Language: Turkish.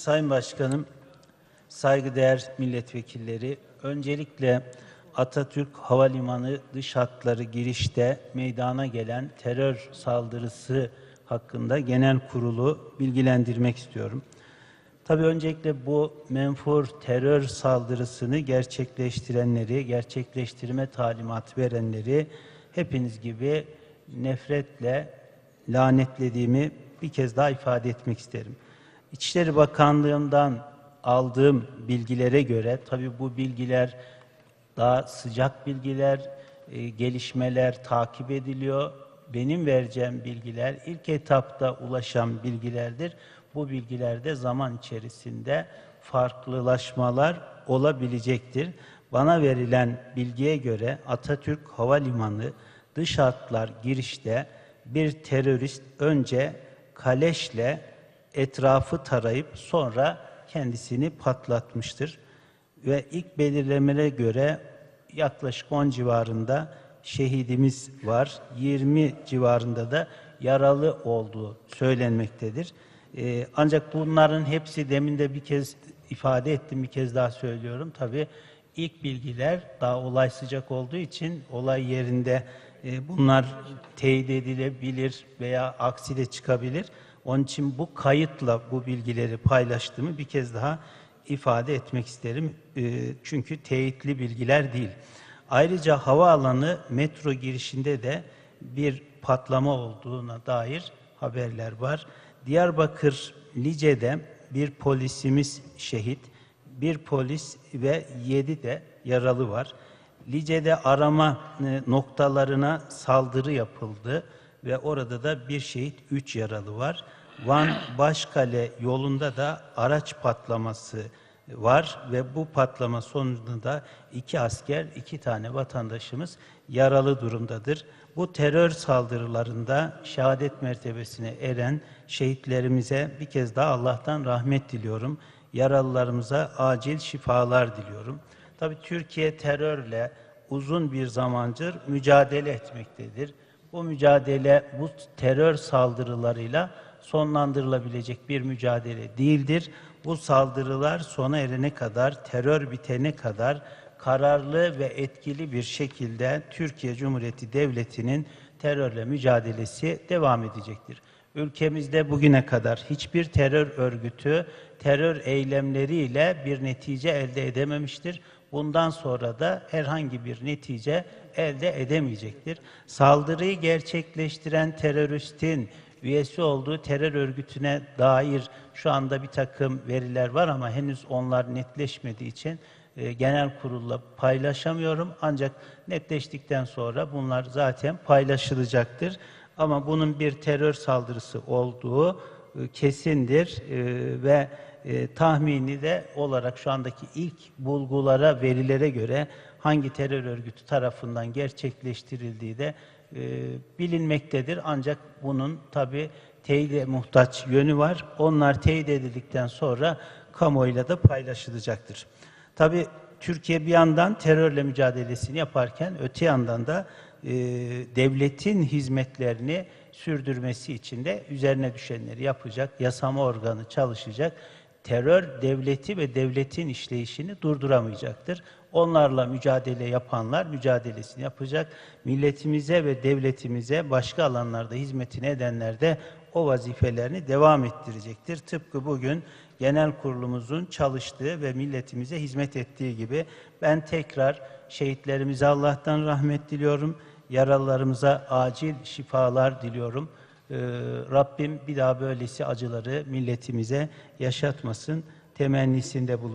Sayın Başkanım, saygıdeğer milletvekilleri, öncelikle Atatürk Havalimanı dış hatları girişte meydana gelen terör saldırısı hakkında genel kurulu bilgilendirmek istiyorum. Tabii öncelikle bu menfur terör saldırısını gerçekleştirenleri, gerçekleştirme talimatı verenleri hepiniz gibi nefretle lanetlediğimi bir kez daha ifade etmek isterim. İçişleri Bakanlığı'ndan aldığım bilgilere göre, tabii bu bilgiler daha sıcak bilgiler, e, gelişmeler takip ediliyor. Benim vereceğim bilgiler ilk etapta ulaşan bilgilerdir. Bu bilgilerde zaman içerisinde farklılaşmalar olabilecektir. Bana verilen bilgiye göre Atatürk Havalimanı dış hatlar girişte bir terörist önce kaleşle etrafı tarayıp sonra kendisini patlatmıştır. Ve ilk belirlemelere göre yaklaşık 10 civarında şehidimiz var. 20 civarında da yaralı olduğu söylenmektedir. Ee, ancak bunların hepsi demin de bir kez ifade ettim, bir kez daha söylüyorum. Tabii ilk bilgiler daha olay sıcak olduğu için olay yerinde e, bunlar teyit edilebilir veya aksi de çıkabilir. Onun için bu kayıtla bu bilgileri paylaştığımı bir kez daha ifade etmek isterim. E, çünkü teyitli bilgiler değil. Ayrıca havaalanı metro girişinde de bir patlama olduğuna dair haberler var. Diyarbakır Lice'de bir polisimiz şehit, bir polis ve yedi de yaralı var. Lice'de arama e, noktalarına saldırı yapıldı ve orada da bir şehit, üç yaralı var. Van Başkale yolunda da araç patlaması var ve bu patlama sonucunda da iki asker, iki tane vatandaşımız yaralı durumdadır. Bu terör saldırılarında şehadet mertebesine eren şehitlerimize bir kez daha Allah'tan rahmet diliyorum. Yaralılarımıza acil şifalar diliyorum. Tabii Türkiye terörle uzun bir zamandır mücadele etmektedir. Bu mücadele bu terör saldırılarıyla sonlandırılabilecek bir mücadele değildir. Bu saldırılar sona erene kadar, terör bitene kadar kararlı ve etkili bir şekilde Türkiye Cumhuriyeti Devleti'nin terörle mücadelesi devam edecektir. Ülkemizde bugüne kadar hiçbir terör örgütü terör eylemleriyle bir netice elde edememiştir. Bundan sonra da herhangi bir netice elde edemeyecektir. Saldırıyı gerçekleştiren teröristin üyesi olduğu terör örgütüne dair şu anda bir takım veriler var ama henüz onlar netleşmediği için e, genel kurulla paylaşamıyorum. Ancak netleştikten sonra bunlar zaten paylaşılacaktır. Ama bunun bir terör saldırısı olduğu kesindir e, ve e, tahmini de olarak şu andaki ilk bulgulara, verilere göre hangi terör örgütü tarafından gerçekleştirildiği de e, bilinmektedir. Ancak bunun tabi teyide muhtaç yönü var. Onlar teyit edildikten sonra kamuoyuyla da paylaşılacaktır. Tabi Türkiye bir yandan terörle mücadelesini yaparken öte yandan da e, devletin hizmetlerini sürdürmesi için de üzerine düşenleri yapacak, yasama organı çalışacak. Terör devleti ve devletin işleyişini durduramayacaktır. Onlarla mücadele yapanlar mücadelesini yapacak. Milletimize ve devletimize başka alanlarda hizmetini edenler de o vazifelerini devam ettirecektir. Tıpkı bugün genel kurulumuzun çalıştığı ve milletimize hizmet ettiği gibi ben tekrar şehitlerimize Allah'tan rahmet diliyorum. Yaralılarımıza acil şifalar diliyorum. Ee, Rabbim bir daha böylesi acıları milletimize yaşatmasın temennisinde bulun.